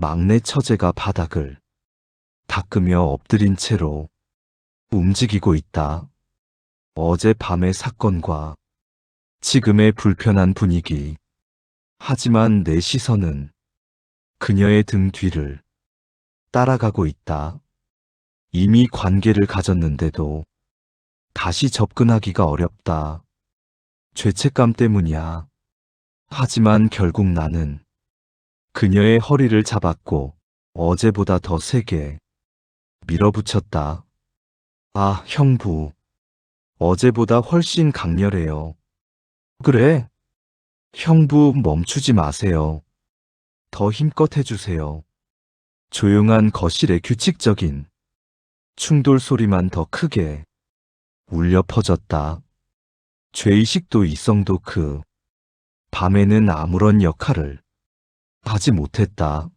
막내 처제가 바닥을 닦으며 엎드린 채로 움직이고 있다. 어제 밤의 사건과 지금의 불편한 분위기. 하지만 내 시선은 그녀의 등 뒤를 따라가고 있다. 이미 관계를 가졌는데도 다시 접근하기가 어렵다. 죄책감 때문이야. 하지만 결국 나는 그녀의 허리를 잡았고 어제보다 더 세게 밀어붙였다. 아, 형부. 어제보다 훨씬 강렬해요. 그래. 형부 멈추지 마세요. 더 힘껏 해주세요. 조용한 거실의 규칙적인 충돌 소리만 더 크게 울려 퍼졌다. 죄의식도 이성도 그 밤에는 아무런 역할을 하지 못했다.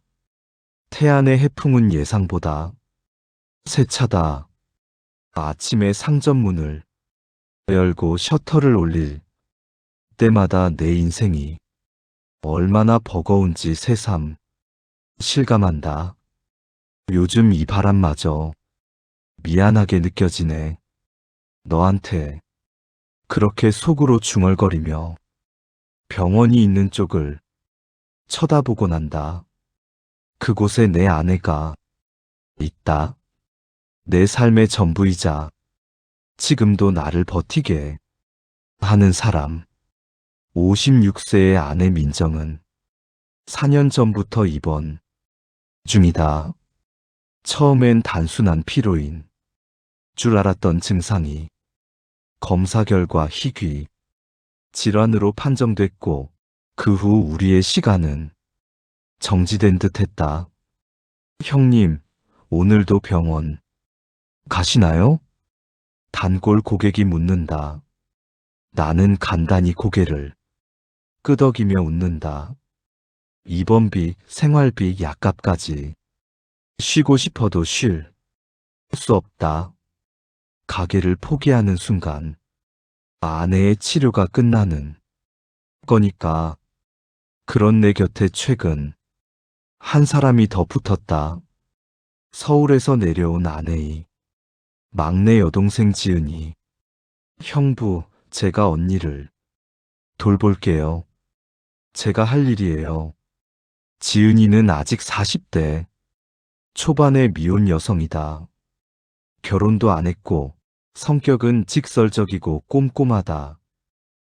태안의 해풍은 예상보다 세차다. 아침에 상점 문을 열고 셔터를 올릴 때마다 내 인생이 얼마나 버거운지 새삼 실감한다. 요즘 이 바람마저 미안하게 느껴지네. 너한테 그렇게 속으로 중얼거리며 병원이 있는 쪽을 쳐다보고 난다. 그곳에 내 아내가 있다. 내 삶의 전부이자 지금도 나를 버티게 하는 사람. 56세의 아내 민정은 4년 전부터 입원 중이다. 처음엔 단순한 피로인 줄 알았던 증상이 검사 결과 희귀 질환으로 판정됐고 그 후 우리의 시간은 정지된 듯 했다. 형님, 오늘도 병원 가시나요? 단골 고객이 묻는다. 나는 간단히 고개를 끄덕이며 웃는다. 입원비, 생활비, 약값까지 쉬고 싶어도 쉴 수 없다. 가게를 포기하는 순간 아내의 치료가 끝나는 거니까 그런 내 곁에 최근 한 사람이 더 붙었다. 서울에서 내려온 아내의 막내 여동생 지은이 형부 제가 언니를 돌볼게요. 제가 할 일이에요. 지은이는 아직 40대 초반의 미혼 여성이다. 결혼도 안 했고 성격은 직설적이고 꼼꼼하다.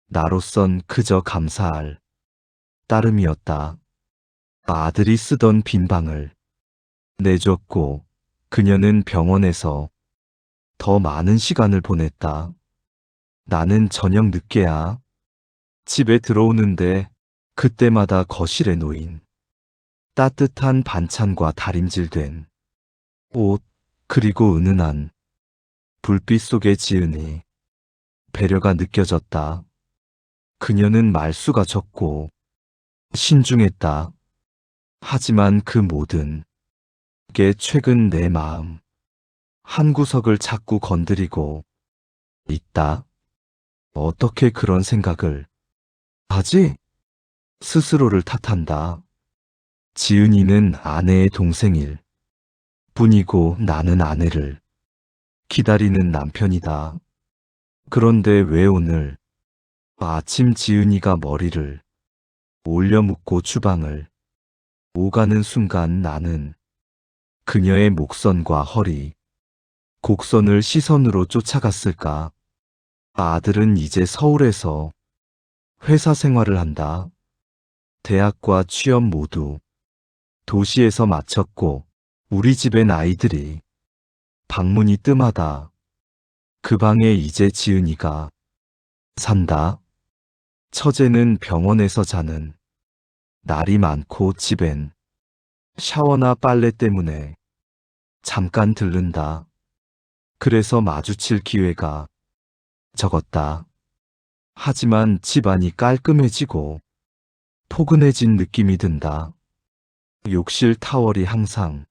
나로선 그저 감사할 따름이었다. 아들이 쓰던 빈 방을 내줬고 그녀는 병원에서 더 많은 시간을 보냈다. 나는 저녁 늦게야 집에 들어오는데 그때마다 거실에 놓인 따뜻한 반찬과 다림질된 옷, 그리고 은은한 불빛 속에 지은이 배려가 느껴졌다. 그녀는 말수가 적고 신중했다. 하지만 그 모든 게 최근 내 마음 한 구석을 자꾸 건드리고 있다. 어떻게 그런 생각을 하지? 스스로를 탓한다. 지은이는 아내의 동생일 뿐이고 나는 아내를 기다리는 남편이다. 그런데 왜 오늘 아침 지은이가 머리를 올려 묶고 주방을 오가는 순간 나는 그녀의 목선과 허리, 곡선을 시선으로 쫓아갔을까? 아들은 이제 서울에서 회사 생활을 한다. 대학과 취업 모두 도시에서 마쳤고 우리 집엔 아이들이 방문이 뜸하다. 그 방에 이제 지은이가 산다. 처제는 병원에서 자는 날이 많고 집엔 샤워나 빨래 때문에 잠깐 들른다. 그래서 마주칠 기회가 적었다. 하지만 집안이 깔끔해지고 포근해진 느낌이 든다. 욕실 타월이 항상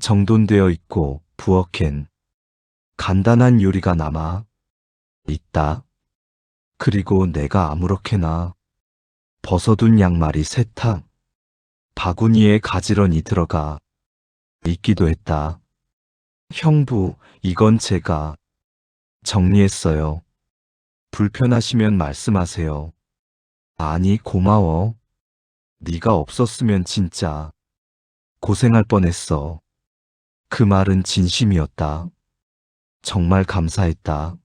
정돈되어 있고 부엌엔 간단한 요리가 남아 있다. 그리고 내가 아무렇게나 벗어둔 양말이 세탁 바구니에 가지런히 들어가 있기도 했다. 형부, 이건 제가 정리했어요. 불편하시면 말씀하세요. 아니, 고마워. 네가 없었으면 진짜 고생할 뻔했어. 그 말은 진심이었다. 정말 감사했다.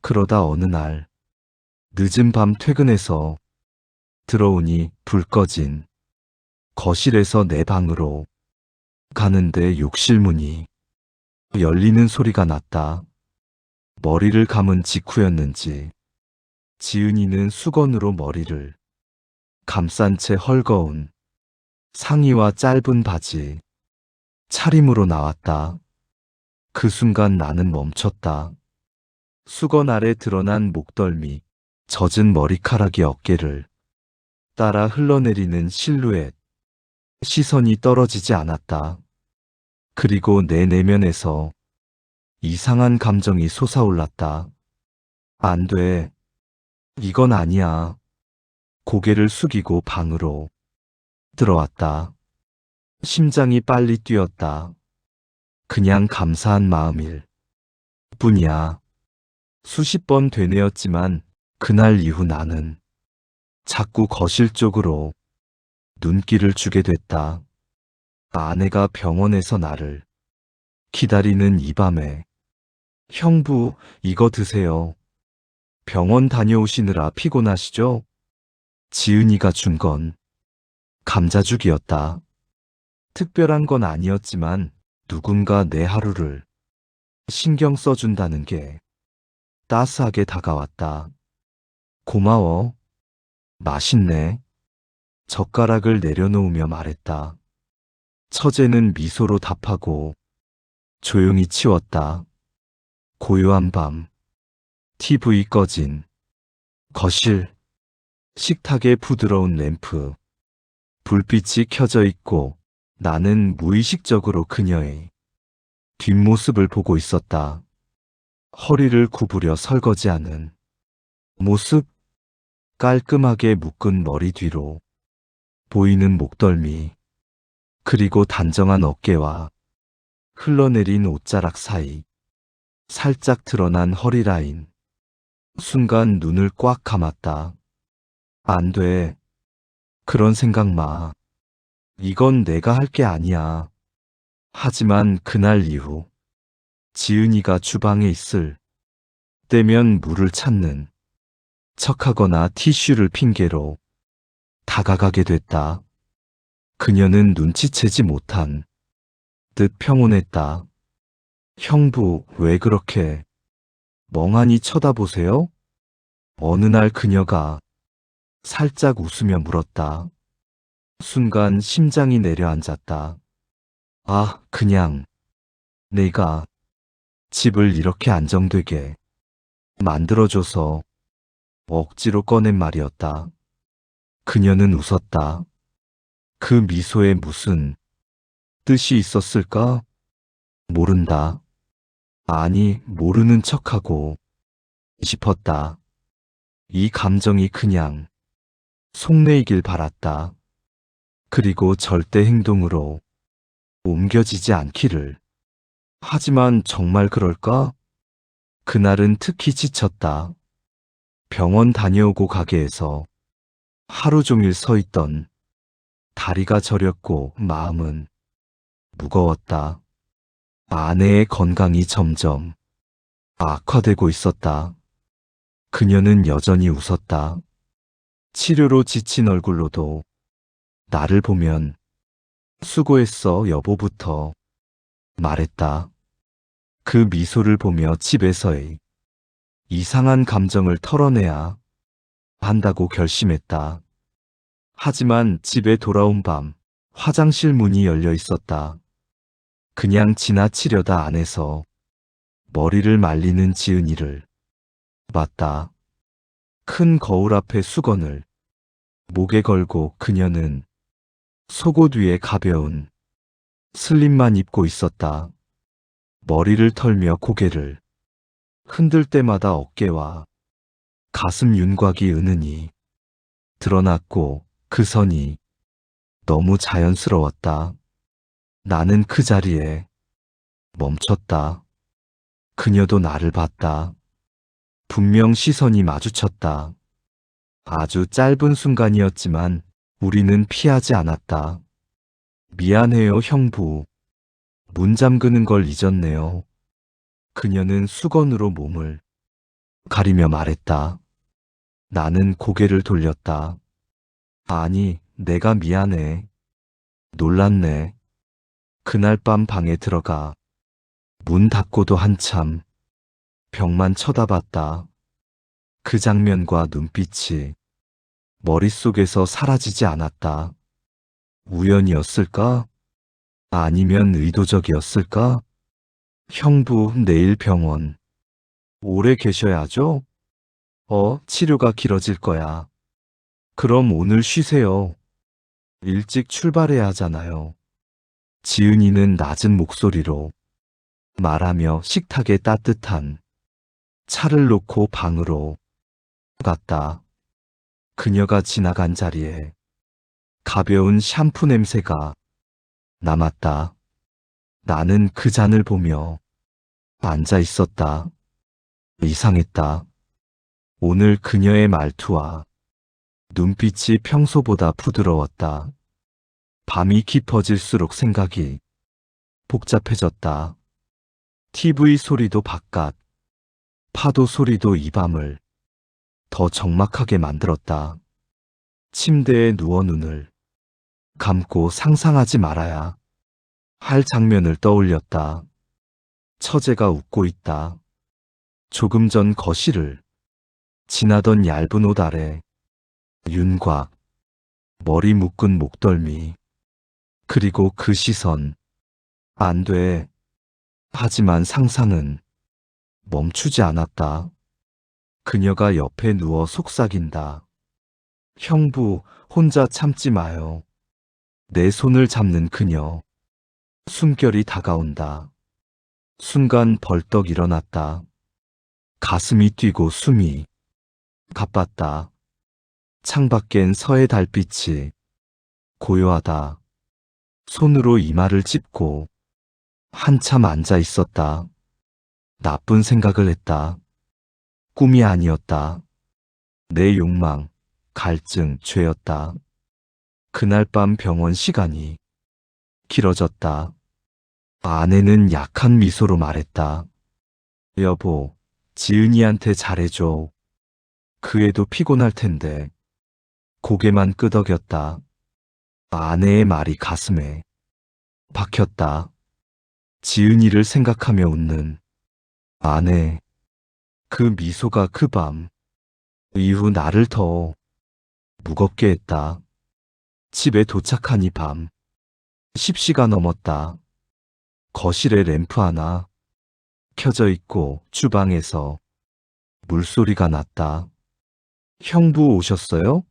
그러다 어느 날 늦은 밤 퇴근해서 들어오니 불 꺼진 거실에서 내 방으로 가는데 욕실 문이 열리는 소리가 났다. 머리를 감은 직후였는지 지은이는 수건으로 머리를 감싼 채 헐거운 상의와 짧은 바지 차림으로 나왔다. 그 순간 나는 멈췄다. 수건 아래 드러난 목덜미, 젖은 머리카락이 어깨를 따라 흘러내리는 실루엣. 시선이 떨어지지 않았다. 그리고 내 내면에서 이상한 감정이 솟아올랐다. 안 돼. 이건 아니야. 고개를 숙이고 방으로 들어왔다. 심장이 빨리 뛰었다. 그냥 감사한 마음일 뿐이야. 수십 번 되뇌었지만 그날 이후 나는 자꾸 거실 쪽으로 눈길을 주게 됐다. 아내가 병원에서 나를 기다리는 이 밤에 형부, 이거 드세요. 병원 다녀오시느라 피곤하시죠? 지은이가 준 건 감자죽이었다. 특별한 건 아니었지만 누군가 내 하루를 신경 써준다는 게 따스하게 다가왔다. 고마워. 맛있네. 젓가락을 내려놓으며 말했다. 처제는 미소로 답하고 조용히 치웠다. 고요한 밤. TV 꺼진 거실. 식탁에 부드러운 램프. 불빛이 켜져 있고 나는 무의식적으로 그녀의 뒷모습을 보고 있었다. 허리를 구부려 설거지하는 모습, 깔끔하게 묶은 머리 뒤로 보이는 목덜미, 그리고 단정한 어깨와 흘러내린 옷자락 사이, 살짝 드러난 허리 라인. 순간 눈을 꽉 감았다. 안 돼. 그런 생각 마. 이건 내가 할 게 아니야. 하지만 그날 이후 지은이가 주방에 있을 때면 물을 찾는 척하거나 티슈를 핑계로 다가가게 됐다. 그녀는 눈치채지 못한 듯 평온했다. 형부, 왜 그렇게 멍하니 쳐다보세요? 어느 날 그녀가 살짝 웃으며 물었다. 순간 심장이 내려앉았다. 아, 그냥 내가 집을 이렇게 안정되게 만들어줘서 억지로 꺼낸 말이었다. 그녀는 웃었다. 그 미소에 무슨 뜻이 있었을까? 모른다. 아니, 모르는 척하고 싶었다. 이 감정이 그냥 속내이길 바랐다. 그리고 절대 행동으로 옮겨지지 않기를. 하지만 정말 그럴까? 그날은 특히 지쳤다. 병원 다녀오고 가게에서 하루 종일 서 있던 다리가 저렸고 마음은 무거웠다. 아내의 건강이 점점 악화되고 있었다. 그녀는 여전히 웃었다. 치료로 지친 얼굴로도 나를 보면 수고했어 여보부터 말했다. 그 미소를 보며 집에서의 이상한 감정을 털어내야 한다고 결심했다. 하지만 집에 돌아온 밤 화장실 문이 열려 있었다. 그냥 지나치려다 안에서 머리를 말리는 지은이를 봤다. 큰 거울 앞에 수건을 목에 걸고 그녀는 속옷 위에 가벼운 슬립만 입고 있었다. 머리를 털며 고개를 흔들 때마다 어깨와 가슴 윤곽이 은은히 드러났고 그 선이 너무 자연스러웠다. 나는 그 자리에 멈췄다. 그녀도 나를 봤다. 분명 시선이 마주쳤다. 아주 짧은 순간이었지만 우리는 피하지 않았다. 미안해요, 형부. 문 잠그는 걸 잊었네요. 그녀는 수건으로 몸을 가리며 말했다. 나는 고개를 돌렸다. 아니, 내가 미안해. 놀랐네. 그날 밤 방에 들어가 문 닫고도 한참 벽만 쳐다봤다. 그 장면과 눈빛이 머릿속에서 사라지지 않았다. 우연이었을까? 아니면 의도적이었을까? 형부, 내일 병원. 오래 계셔야죠? 어, 치료가 길어질 거야. 그럼 오늘 쉬세요. 일찍 출발해야 하잖아요. 지은이는 낮은 목소리로 말하며 식탁에 따뜻한 차를 놓고 방으로 갔다. 그녀가 지나간 자리에 가벼운 샴푸 냄새가 남았다. 나는 그 잔을 보며 앉아 있었다. 이상했다. 오늘 그녀의 말투와 눈빛이 평소보다 부드러웠다. 밤이 깊어질수록 생각이 복잡해졌다. TV 소리도 바깥, 파도 소리도 이 밤을 더 적막하게 만들었다. 침대에 누워 눈을 감고 상상하지 말아야 할 장면을 떠올렸다. 처제가 웃고 있다. 조금 전 거실을 지나던 얇은 옷 아래 윤곽, 머리 묶은 목덜미, 그리고 그 시선. 안 돼. 하지만 상상은 멈추지 않았다. 그녀가 옆에 누워 속삭인다. 형부, 혼자 참지 마요. 내 손을 잡는 그녀. 숨결이 다가온다. 순간 벌떡 일어났다. 가슴이 뛰고 숨이 가빴다. 창밖엔 서해 달빛이 고요하다. 손으로 이마를 찝고 한참 앉아 있었다. 나쁜 생각을 했다. 꿈이 아니었다. 내 욕망, 갈증, 죄였다. 그날 밤 병원 시간이 길어졌다. 아내는 약한 미소로 말했다. 여보, 지은이한테 잘해줘. 그 애도 피곤할 텐데. 고개만 끄덕였다. 아내의 말이 가슴에 박혔다. 지은이를 생각하며 웃는 아내. 그 미소가 그 밤 이후 나를 더 무겁게 했다. 집에 도착한 이 밤. 10시가 넘었다. 거실에 램프 하나 켜져 있고 주방에서 물소리가 났다. 형부 오셨어요?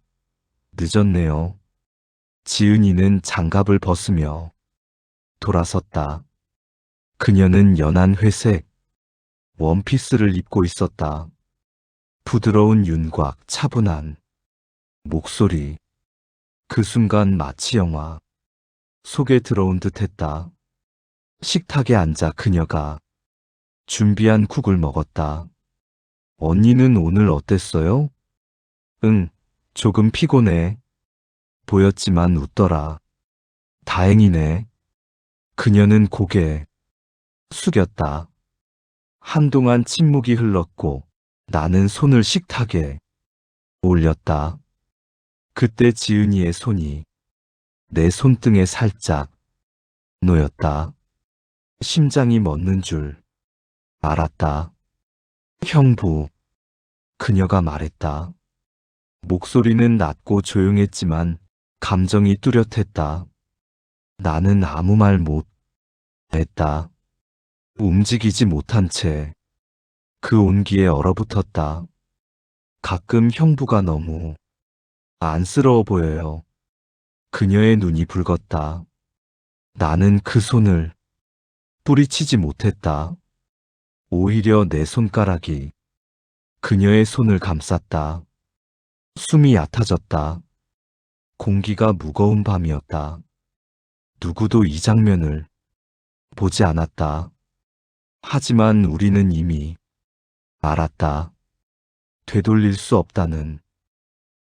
늦었네요. 지은이는 장갑을 벗으며 돌아섰다. 그녀는 연한 회색 원피스를 입고 있었다. 부드러운 윤곽, 차분한 목소리. 그 순간 마치 영화 속에 들어온 듯 했다. 식탁에 앉아 그녀가 준비한 국을 먹었다. 언니는 오늘 어땠어요? 응, 조금 피곤해. 보였지만 웃더라. 다행이네. 그녀는 고개 숙였다. 한동안 침묵이 흘렀고 나는 손을 식탁에 올렸다. 그때 지은이의 손이 내 손등에 살짝 놓였다. 심장이 멎는 줄 알았다. 형부, 그녀가 말했다. 목소리는 낮고 조용했지만 감정이 뚜렷했다. 나는 아무 말 못 했다. 움직이지 못한 채 그 온기에 얼어붙었다. 가끔 형부가 너무 안쓰러워 보여요. 그녀의 눈이 붉었다. 나는 그 손을 뿌리치지 못했다. 오히려 내 손가락이 그녀의 손을 감쌌다. 숨이 얕아졌다. 공기가 무거운 밤이었다. 누구도 이 장면을 보지 않았다. 하지만 우리는 이미 알았다. 되돌릴 수 없다는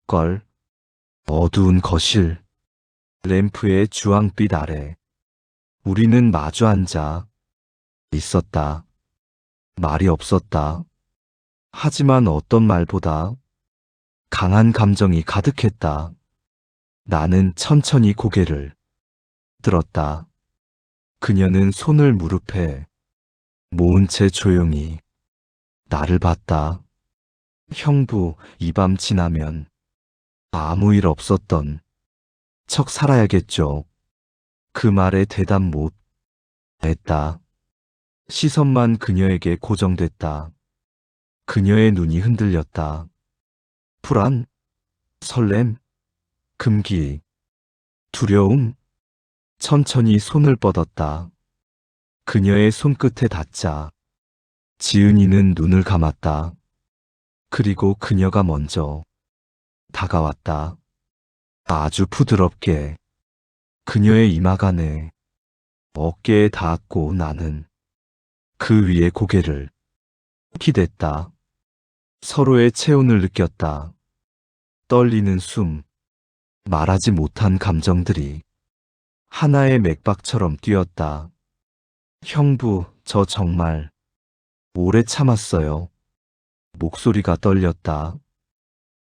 걸. 어두운 거실. 램프의 주황빛 아래. 우리는 마주 앉아 있었다. 말이 없었다. 하지만 어떤 말보다 강한 감정이 가득했다. 나는 천천히 고개를 들었다. 그녀는 손을 무릎에 모은 채 조용히 나를 봤다. 형부, 이 밤 지나면 아무 일 없었던 척 살아야겠죠. 그 말에 대답 못 했다. 시선만 그녀에게 고정됐다. 그녀의 눈이 흔들렸다. 불안, 설렘, 금기, 두려움. 천천히 손을 뻗었다. 그녀의 손끝에 닿자 지은이는 눈을 감았다. 그리고 그녀가 먼저 다가왔다. 아주 부드럽게 그녀의 이마간에 어깨에 닿았고 나는 그 위에 고개를 기댔다. 서로의 체온을 느꼈다. 떨리는 숨, 말하지 못한 감정들이 하나의 맥박처럼 뛰었다. 형부, 저 정말 오래 참았어요. 목소리가 떨렸다.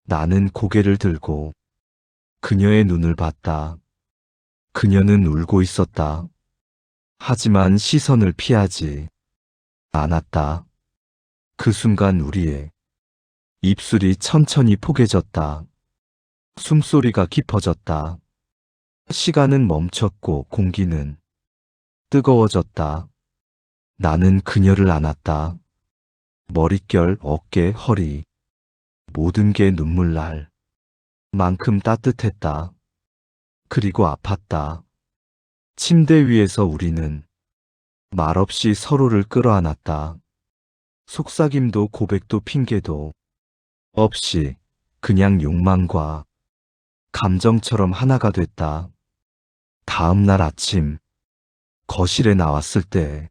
나는 고개를 들고 그녀의 눈을 봤다. 그녀는 울고 있었다. 하지만 시선을 피하지 않았다. 그 순간 우리의 입술이 천천히 포개졌다. 숨소리가 깊어졌다. 시간은 멈췄고 공기는 뜨거워졌다. 나는 그녀를 안았다. 머릿결, 어깨, 허리. 모든 게 눈물 날 만큼 따뜻했다. 그리고 아팠다. 침대 위에서 우리는 말없이 서로를 끌어안았다. 속삭임도 고백도 핑계도 없이 그냥 욕망과 감정처럼 하나가 됐다. 다음 날 아침 거실에 나왔을 때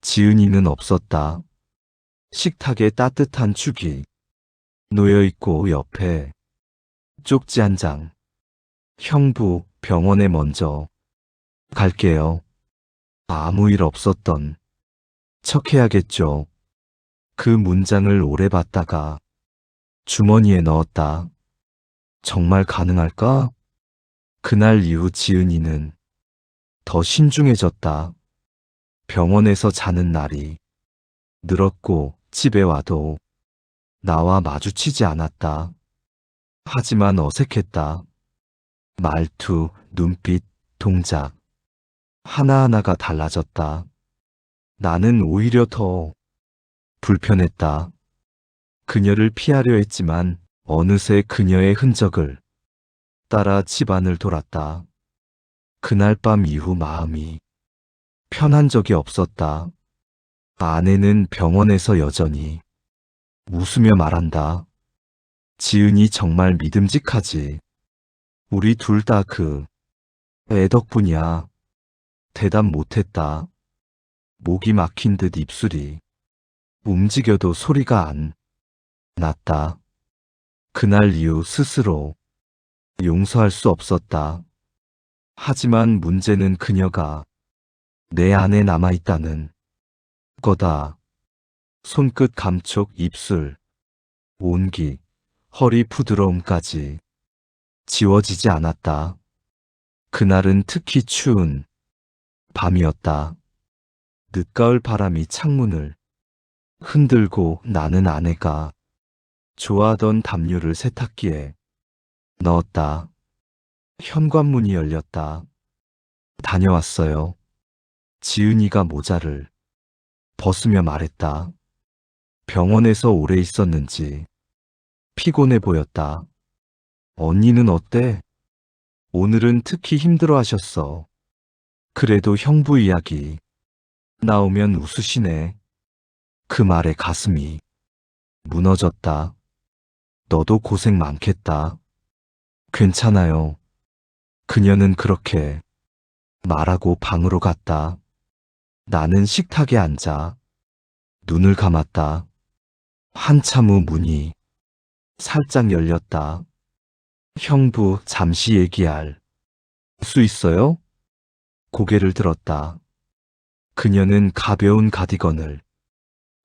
지은이는 없었다. 식탁에 따뜻한 죽이 놓여 있고 옆에 쪽지 한 장. 형부 병원에 먼저 갈게요. 아무 일 없었던 척 해야겠죠. 그 문장을 오래 봤다가 주머니에 넣었다. 정말 가능할까? 그날 이후 지은이는 더 신중해졌다. 병원에서 자는 날이 늘었고 집에 와도 나와 마주치지 않았다. 하지만 어색했다. 말투, 눈빛, 동작. 하나하나가 달라졌다. 나는 오히려 더 불편했다. 그녀를 피하려 했지만 어느새 그녀의 흔적을 따라 집안을 돌았다. 그날 밤 이후 마음이 편한 적이 없었다. 아내는 병원에서 여전히 웃으며 말한다. 지은이 정말 믿음직하지. 우리 둘 다 그 애 덕분이야. 대답 못했다. 목이 막힌 듯 입술이 움직여도 소리가 안 났다. 그날 이후 스스로 용서할 수 없었다. 하지만 문제는 그녀가 내 안에 남아있다는 거다. 손끝 감촉, 입술, 온기, 허리 부드러움까지 지워지지 않았다. 그날은 특히 추운 밤이었다. 늦가을 바람이 창문을 흔들고 나는 아내가 좋아하던 담요를 세탁기에 넣었다. 현관문이 열렸다. 다녀왔어요. 지은이가 모자를 벗으며 말했다. 병원에서 오래 있었는지 피곤해 보였다. 언니는 어때? 오늘은 특히 힘들어 하셨어. 그래도 형부 이야기 나오면 웃으시네. 그 말에 가슴이 무너졌다. 너도 고생 많겠다. 괜찮아요. 그녀는 그렇게 말하고 방으로 갔다. 나는 식탁에 앉아 눈을 감았다. 한참 후 문이 살짝 열렸다. 형부, 잠시 얘기할 수 있어요? 고개를 들었다. 그녀는 가벼운 가디건을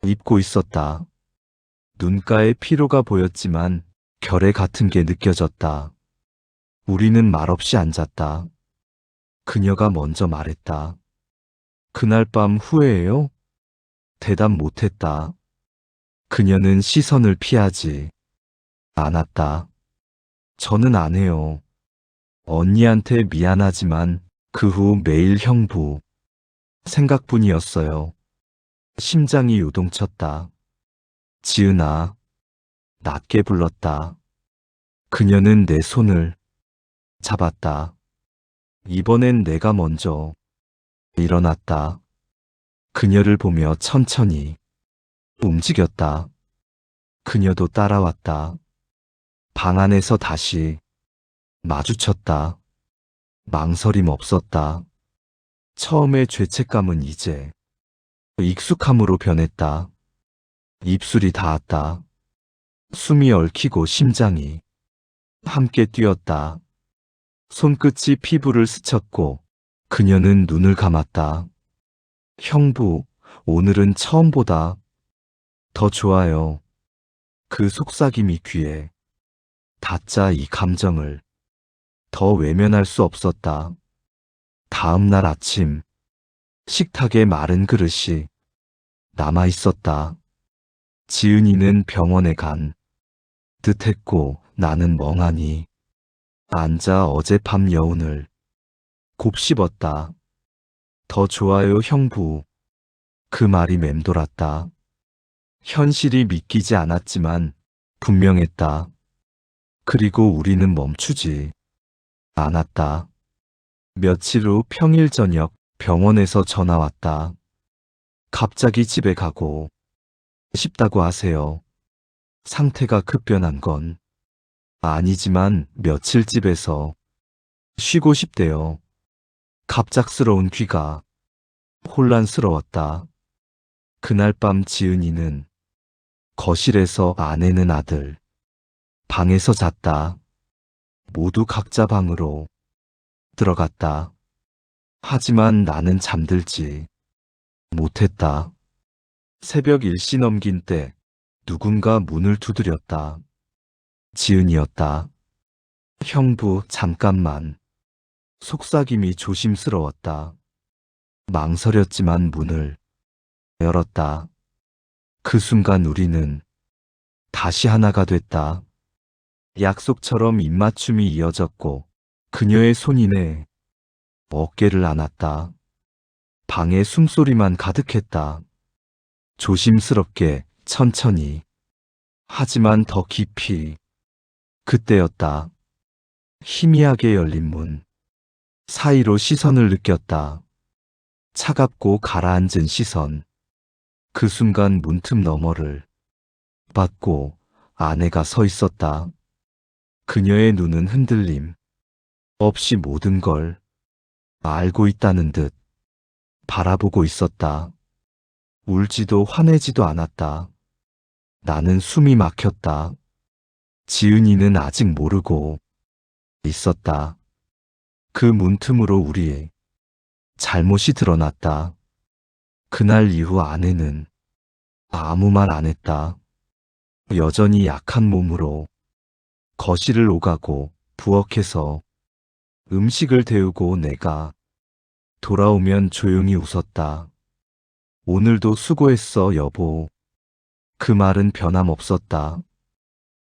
입고 있었다. 눈가에 피로가 보였지만 결의 같은 게 느껴졌다. 우리는 말없이 앉았다. 그녀가 먼저 말했다. 그날 밤 후회해요? 대답 못했다. 그녀는 시선을 피하지 않았다. 저는 안 해요. 언니한테 미안하지만 그 후 매일 형부 생각뿐이었어요. 심장이 요동쳤다. 지은아, 낮게 불렀다. 그녀는 내 손을 잡았다. 이번엔 내가 먼저 일어났다. 그녀를 보며 천천히 움직였다. 그녀도 따라왔다. 방 안에서 다시 마주쳤다. 망설임 없었다. 처음의 죄책감은 이제 익숙함으로 변했다. 입술이 닿았다. 숨이 얽히고 심장이 함께 뛰었다. 손끝이 피부를 스쳤고 그녀는 눈을 감았다. 형부, 오늘은 처음보다 더 좋아요. 그 속삭임이 귀에 닿자 이 감정을 더 외면할 수 없었다. 다음 날 아침, 식탁에 마른 그릇이 남아 있었다. 지은이는 병원에 간 듯했고 나는 멍하니 앉아 어젯밤 여운을 곱씹었다. 더 좋아요 형부. 그 말이 맴돌았다. 현실이 믿기지 않았지만 분명했다. 그리고 우리는 멈추지 않았다. 며칠 후 평일 저녁 병원에서 전화 왔다. 갑자기 집에 가고 싶다고 하세요. 상태가 급변한 건 아니지만 며칠 집에서 쉬고 싶대요. 갑작스러운 귀가 혼란스러웠다. 그날 밤 지은이는 거실에서 아내는 아들, 방에서 잤다. 모두 각자 방으로 들어갔다. 하지만 나는 잠들지 못했다. 새벽 1시 넘긴 때 누군가 문을 두드렸다. 지은이었다. 형부, 잠깐만. 속삭임이 조심스러웠다. 망설였지만 문을 열었다. 그 순간 우리는 다시 하나가 됐다. 약속처럼 입맞춤이 이어졌고 그녀의 손이 내 어깨를 안았다. 방에 숨소리만 가득했다. 조심스럽게 천천히 하지만 더 깊이 그때였다. 희미하게 열린 문 사이로 시선을 느꼈다. 차갑고 가라앉은 시선. 그 순간 문틈 너머를 봤고 아내가 서 있었다. 그녀의 눈은 흔들림 없이 모든 걸 알고 있다는 듯 바라보고 있었다. 울지도 화내지도 않았다. 나는 숨이 막혔다. 지은이는 아직 모르고 있었다. 그 문틈으로 우리의 잘못이 드러났다. 그날 이후 아내는 아무 말 안 했다. 여전히 약한 몸으로 거실을 오가고 부엌에서 음식을 데우고 내가 돌아오면 조용히 웃었다. 오늘도 수고했어, 여보. 그 말은 변함없었다.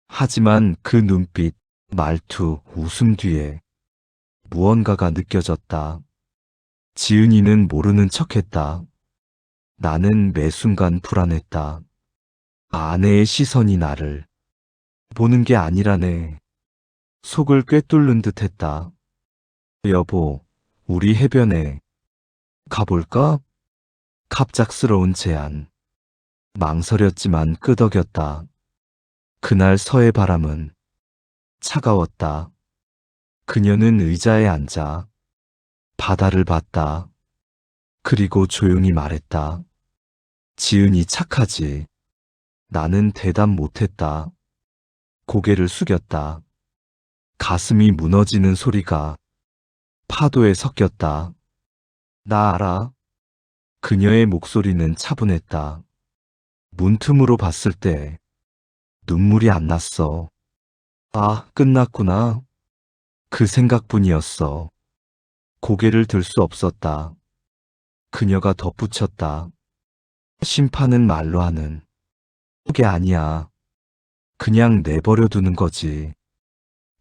하지만 그 눈빛, 말투, 웃음 뒤에 무언가가 느껴졌다. 지은이는 모르는 척했다. 나는 매 순간 불안했다. 아내의 시선이 나를 보는 게 아니라네. 속을 꿰뚫는 듯 했다. 여보, 우리 해변에 가볼까? 갑작스러운 제안. 망설였지만 끄덕였다. 그날 서해 바람은 차가웠다. 그녀는 의자에 앉아 바다를 봤다. 그리고 조용히 말했다. 지은이 착하지. 나는 대답 못했다. 고개를 숙였다. 가슴이 무너지는 소리가 파도에 섞였다. 나 알아. 그녀의 목소리는 차분했다. 문틈으로 봤을 때 눈물이 안 났어. 아, 끝났구나. 그 생각뿐이었어. 고개를 들 수 없었다. 그녀가 덧붙였다. 심판은 말로 하는 그게 아니야. 그냥 내버려 두는 거지.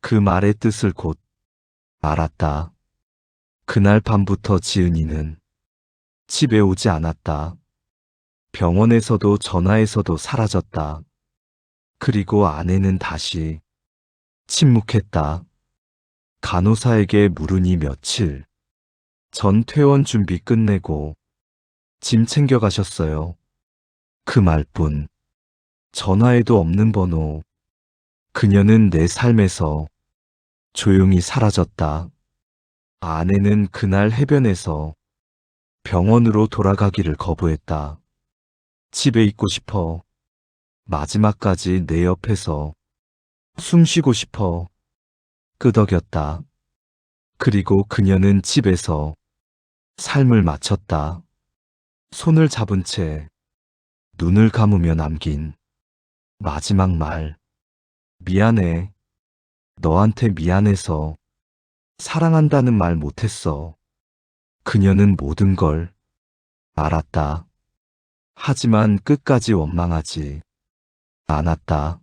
그 말의 뜻을 곧 알았다. 그날 밤부터 지은이는 집에 오지 않았다. 병원에서도 전화에서도 사라졌다. 그리고 아내는 다시 침묵했다. 간호사에게 물으니 며칠 전 퇴원 준비 끝내고 짐 챙겨 가셨어요. 그 말뿐. 전화에도 없는 번호. 그녀는 내 삶에서 조용히 사라졌다. 아내는 그날 해변에서 병원으로 돌아가기를 거부했다. 집에 있고 싶어. 마지막까지 내 옆에서 숨 쉬고 싶어. 끄덕였다. 그리고 그녀는 집에서 삶을 마쳤다. 손을 잡은 채 눈을 감으며 남긴 마지막 말. 미안해. 너한테 미안해서 사랑한다는 말 못했어. 그녀는 모든 걸 알았다. 하지만 끝까지 원망하지 않았다.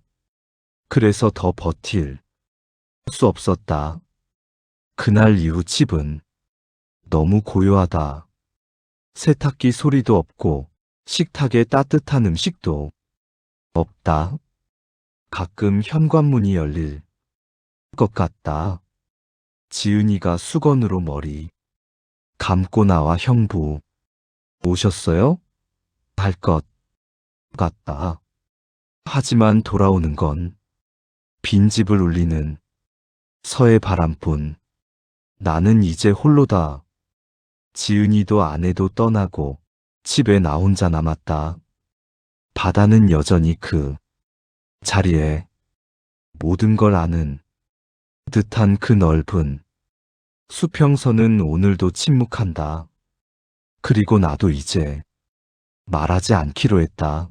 그래서 더 버틸 수 없었다. 그날 이후 집은 너무 고요하다. 세탁기 소리도 없고 식탁에 따뜻한 음식도 없다. 가끔 현관문이 열릴 것 같다. 지은이가 수건으로 머리 감고 나와 형부 오셨어요? 할 것 같다. 하지만 돌아오는 건 빈집을 울리는 서해 바람뿐. 나는 이제 홀로다. 지은이도 아내도 떠나고 집에 나 혼자 남았다. 바다는 여전히 그 자리에 모든 걸 아는 듯한 그 넓은 수평선은 오늘도 침묵한다. 그리고 나도 이제 말하지 않기로 했다.